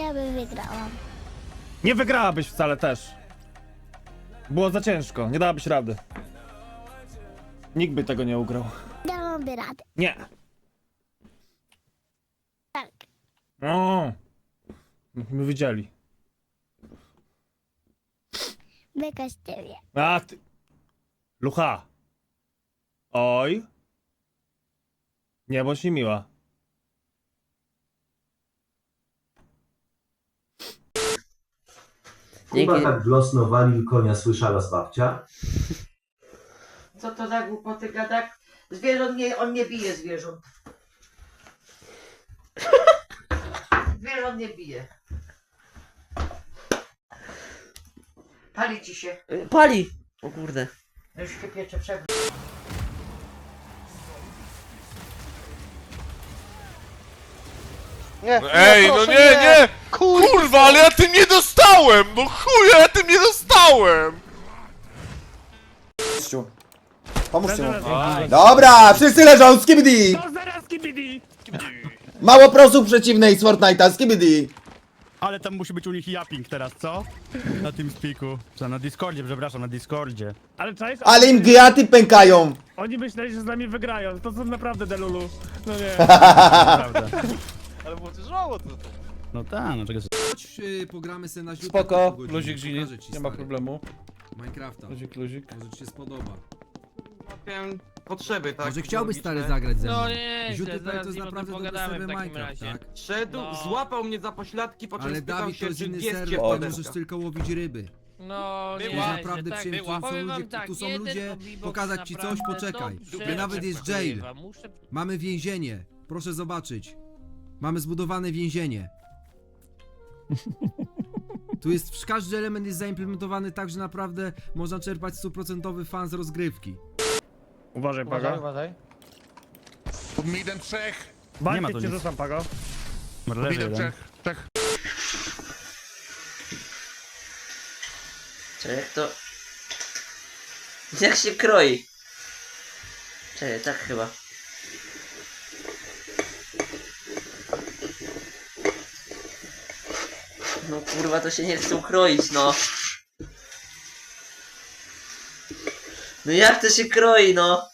Ja bym wygrałam. Nie wygrałabyś wcale też. Było za ciężko, nie dałabyś rady. Nikt by tego nie ugrał. Dałaby radę. Nie. Tak. O, my widzieli. Z ciebie. A ty... Lucha. Oj. Nie bądź miła. Dzięki. Chyba tak glosno walił konia słyszała z babcia. Co to za głupoty gada? Zwierząt nie, on nie bije zwierząt. Zwierząt nie bije. Pali ci się. Y, Pali! O kurde. Już się piecze przewrót. Nie, No ej, no proszę, nie, nie! Kurwa, ale ja tym nie dostałem! No chuja, ja tym nie dostałem! Pomóżcie mu. Dobra, wszyscy leżą, skibidi! To zaraz kibidi! Mało prosób przeciwnej z Fortnite'a, skibidi! Ale tam musi być u nich yapping teraz, co? Na tym spiku. Co, na Discordzie, przepraszam, na Discordzie. Ale czaisz? Ale im giaty pękają! Oni myśleli, że z nami wygrają. To są naprawdę delulu. No nie. Prawda. Ale było to żało to. No tak, no czego Chodź, y, pogramy sobie na źródło. Spoko, luzik Gini, nie ma problemu. Minecrafta. Luzik, luzik. Może ci się spodoba. Miałem potrzeby, tak? Może chciałbyś stary zagrać ze mną? No nie, Źródło zaraz to jest nie naprawdę dobry pogadamy serwer w takim Minecraft, razie. tak? Szedł, No. złapał mnie za pośladki, po czym Ale spytał Dawid to się, jest czy inny jest serwer, tam możesz tylko łowić ryby. No, To nie, jest że naprawdę tak przyjemnie, było. to są Powiem ludzie, wam tak, tu są jeden ludzie, Obibox pokazać ci coś, naprawdę poczekaj. dobrze Nawet jest jail. Muszę Mamy więzienie. Proszę zobaczyć. Mamy zbudowane więzienie. Tu jest, każdy element jest zaimplementowany tak, że naprawdę można czerpać stuprocentowy fan z rozgrywki. Uważaj, Uważaj, Pago. uważaj. Pod midem trzech! Nie ma tu cię nic. rzucam, Pago. Może leży Midem jeden. trzech, trzech. Czekaj, jak to... Jak się kroi? Czekaj, tak chyba. No kurwa, to się nie chce ukroić, no. No jak to się kroi, no?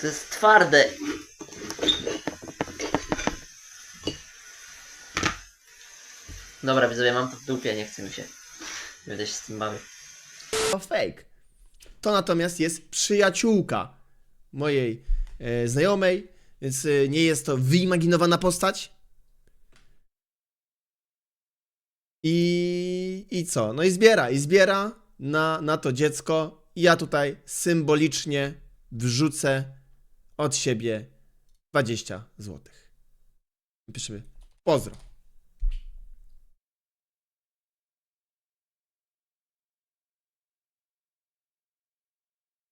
To jest twarde. Dobra, widzowie, mam to w dupie, nie chce mi się. Będę się z tym bawił. To fake. To natomiast jest przyjaciółka mojej e, znajomej, więc e, nie jest to wyimaginowana postać. I, I co? No i zbiera, i zbiera na, na to dziecko. I ja tutaj symbolicznie wrzucę od siebie 20 zł. Piszemy pozdro.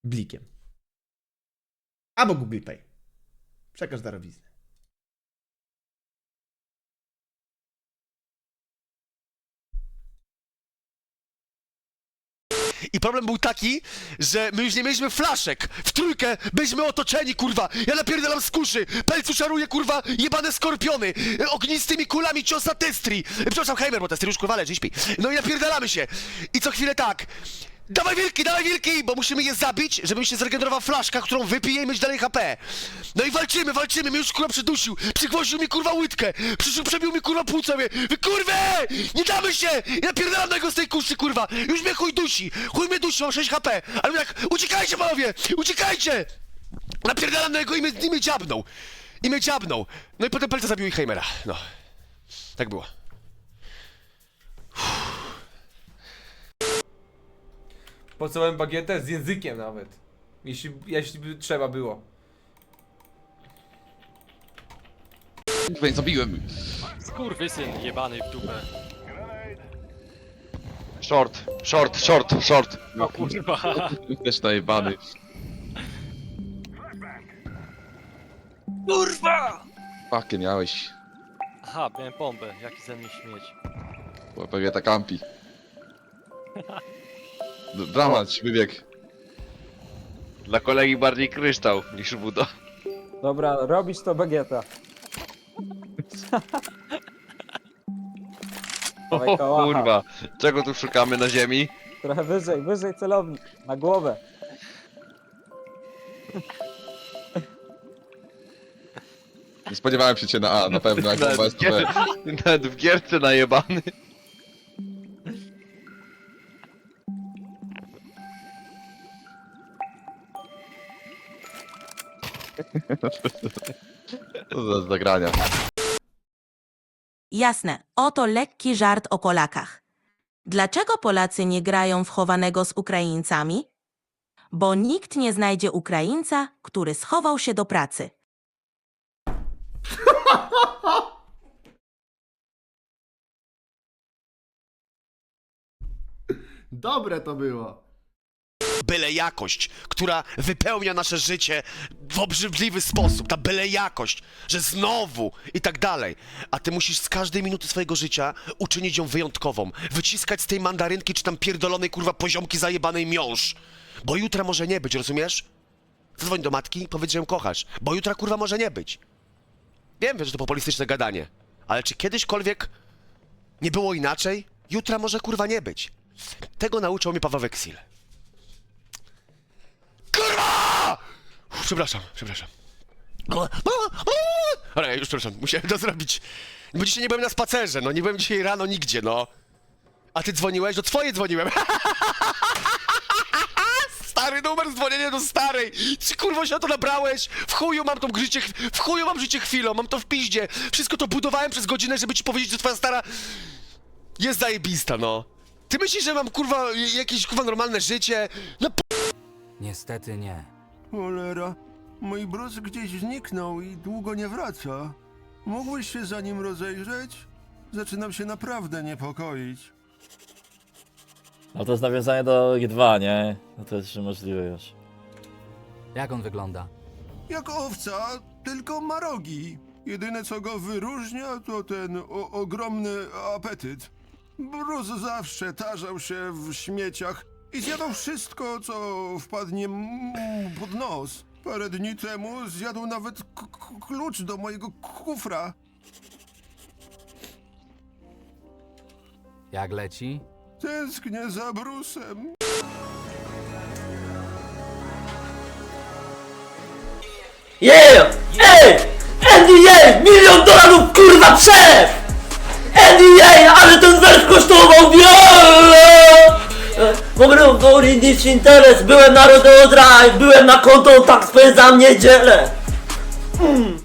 Blikiem. Albo Google Pay. Przekaż darowiznę. I problem był taki, że my już nie mieliśmy flaszek. W trójkę byliśmy otoczeni, kurwa. Ja napierdalam z kuszy. Pelcu szaruje, kurwa, jebane skorpiony. Ognistymi kulami ciosa testri. Przepraszam, Heimer, bo testri już kurwa leży śpi. No i napierdalamy się. I co chwilę tak. Dawaj wilki, dawaj wilki, bo musimy je zabić, żeby mi się zregenerowała flaszka, którą wypiję i mieć dalej HP. No i walczymy, walczymy, mnie już kurwa przydusił, przygwoździł mi kurwa łydkę, przyszł, przebił mi kurwa płuca, mówię, wy kurwę, nie damy się, ja napierdalam na niego z tej kuszy, kurwa, już mnie chuj dusi, chuj mnie dusi, mam 6 HP, ale tak, uciekajcie panowie, uciekajcie, napierdalam na niego i mnie, i mnie dziabnął, i mnie dziabnął, no i potem Pelca zabił i Heimera, no, tak było. Pocałem bagietę z językiem nawet. Jeśli, jeśli by trzeba było. Zabiłem. Skurwysyn jebany w dupę. Short, short, short, short. O kurwa. Też najebany. Kurwa! Pakie miałeś. Aha, miałem bombę, jaki ze mnie śmieć. Bo pewnie ta kampi. Dramat, wybieg. Dla kolegi bardziej kryształ niż budo. Dobra, robisz to bagieta. O kurwa. czego tu szukamy na ziemi? Trochę wyżej, wyżej celownik. Na głowę. Nie spodziewałem się cię na A, na pewno, jak bomba jest to B. Nawet w gierce najebany. Co za zagrania. Jasne, oto lekki żart o Polakach. Dlaczego Polacy nie grają w chowanego z Ukraińcami? Bo nikt nie znajdzie Ukraińca, który schował się do pracy. Dobre to było. Byle jakość, która wypełnia nasze życie w obrzydliwy sposób. Ta byle jakość, że znowu i tak dalej. A ty musisz z każdej minuty swojego życia uczynić ją wyjątkową. Wyciskać z tej mandarynki czy tam pierdolonej kurwa poziomki zajebanej miąższ. Bo jutra może nie być, rozumiesz? Zadzwoń do matki, powiedz, że ją kochasz. Bo jutra kurwa może nie być. Wiem, że to populistyczne gadanie. Ale czy kiedyśkolwiek nie było inaczej? Jutra może kurwa nie być. Tego nauczył mnie Paweł Weksil. Kurwa! Uff, Przepraszam, przepraszam. Ale już przepraszam, musiałem to zrobić. Bo dzisiaj nie byłem na spacerze, no nie byłem dzisiaj rano nigdzie, no. A ty dzwoniłeś? Do twoje dzwoniłem. Stary numer, dzwonienie do starej. Czy kurwa się na to nabrałeś? W chuju mam tą życie, w chuju mam życie chwilą, mam to w piździe. Wszystko to budowałem przez godzinę, żeby ci powiedzieć, że twoja stara jest zajebista, no. Ty myślisz, że mam kurwa jakieś kurwa normalne życie? No Niestety nie. Cholera, mój brus gdzieś zniknął i długo nie wraca. Mógłbyś się za nim rozejrzeć? Zaczynam się naprawdę niepokoić. No to jest nawiązanie do G2, nie? No to jest możliwe już. Jak on wygląda? Jak owca, tylko ma rogi. Jedyne co go wyróżnia to ten o- ogromny apetyt. Brus zawsze tarzał się w śmieciach i zjadał wszystko, co wpadnie mu pod nos. Parę dni temu zjadł nawet k- k- klucz do mojego kufra. Jak leci? Tęsknię za Brusem. Yeah! Ej! NBA! Milion dolarów kurwa przelew! NBA! Ale ten wers kosztował wiele! W ogóle goli interes. Byłem na Rodeo Drive, byłem na konto, tak spędzam niedzielę. Mm.